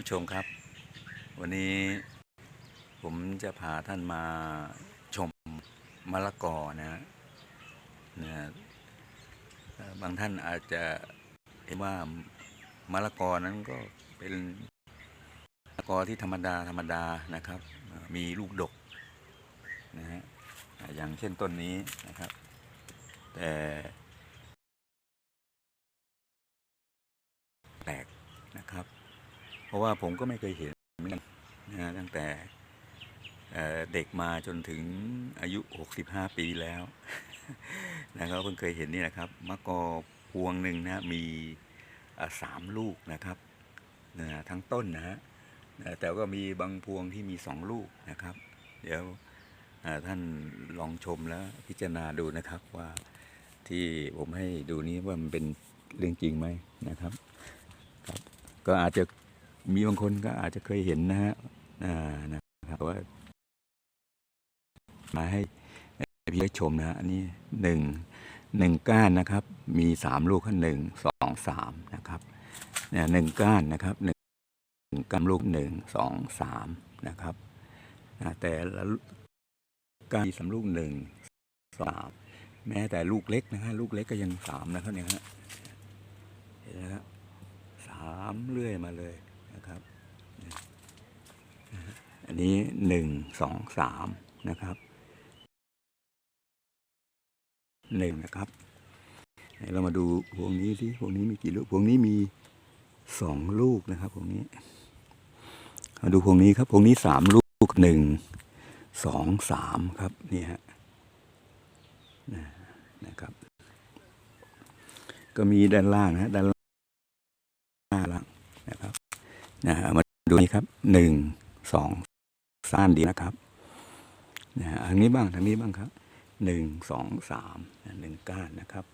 ผู้ชมครับ วันนี้ผมจะพาท่านมาชมมะละกอนะฮะนะบางท่านอาจจะเห็นว่ามะละกอนั้นก็เป็นมะละกอที่ธรรมดาธรรมดานะครับ มีลูกดกนะฮะอย่างเช่นต้นนี้นะครับ แต่แปลกนะครับ เพราะว่าผมก็ไม่เคยเห็นเหมือนกันนะฮะตั้งแต่เด็กมาจนถึงอายุ 65 ปีแล้วนะครับเพิ่งเคยเห็นนี่นะครับมะกอพวงหนึ่งนะมีสามลูกนะครับนะทั้งต้นนะฮะแต่ก็มีบางพวงที่มีสองลูกนะครับ เดี๋ยวท่านลองชมแล้วพิจารณาดูนะครับว่าที่ผมให้ดูนี้ว่ามันเป็นเรื่องจริงไหมนะครับครับ ก็อาจจะ มีบางคนก็อาจจะเคยเห็นนะฮะนะครับว่ามาให้พี่ชมนะฮะอันนี้หนึ่งหนึ่งก้านนะครับ มีสามลูกขั้นหนึ่งสองสามนะครับเนี่ยหนึ่งก้านนะครับหนึ่งก้านลูกหนึ่งสองสามนะครับแต่ละก้านมีสามลูกหนึ่งสามแม้แต่ลูกเล็กนะฮะลูกเล็กก็ยังสามนะครับเนี่ยฮะเห็นไหมครับสามเรื่อยมาเลยนะครับเนี่ยนะฮะ อันนี้หนึ่งสองสามนะครับหนึ่งนะครับเรามาดูพวงนี้สิพวงนี้มีกี่ลูกพวงนี้มีสองลูกนะครับพวงนี้มาดูพวงนี้ครับพวงนี้สามลูกหนึ่งสองสามครับนี่ฮะนะครับ ก็มีด้านล่างนะด้านล่างนะครับนะมาดูนี่ครับหนึ่งสอง สามดีนะครับนะฮะทางนี้บ้างทางนี้บ้างครับหนึ่งสองสามหนึ่งก้านนะครับ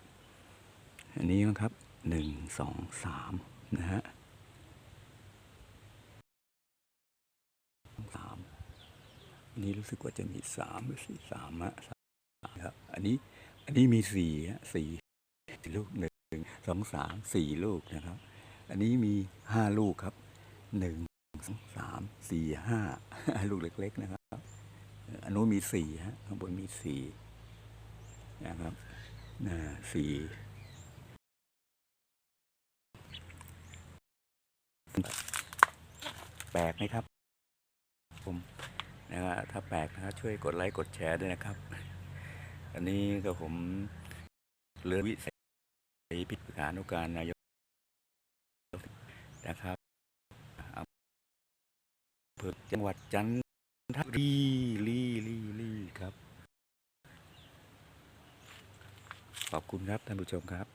อันนี้นะครับหนึ่งสองสามนะฮะสามอันนี้รู้สึกว่าจะมีสามหรือสี่สามอะสามครับ อันนี้อันนี้มีสี่ฮะสี่สี่ลูกหนึ่งสองสามสี่ลูกนะครับ อันนี้มีห้าลูกครับหนึ่ง สามสี่ห้าลูกเล็ก ๆ นะครับอันนู้นมีสี่ฮะข้างบนมีสี่นะครับนะสี่แปลกไหมครับ ผมนะครับถ้าแปลกนะครับช่วยกดไลค์กดแชร์ด้วยนะครับ อันนี้ก็ผมเลือนวิสัยพิจารณานุการนายกนะครับ เภอจังหวัดจันทบุรีลีลีลีครับ ขอบคุณครับท่านผู้ชมครับ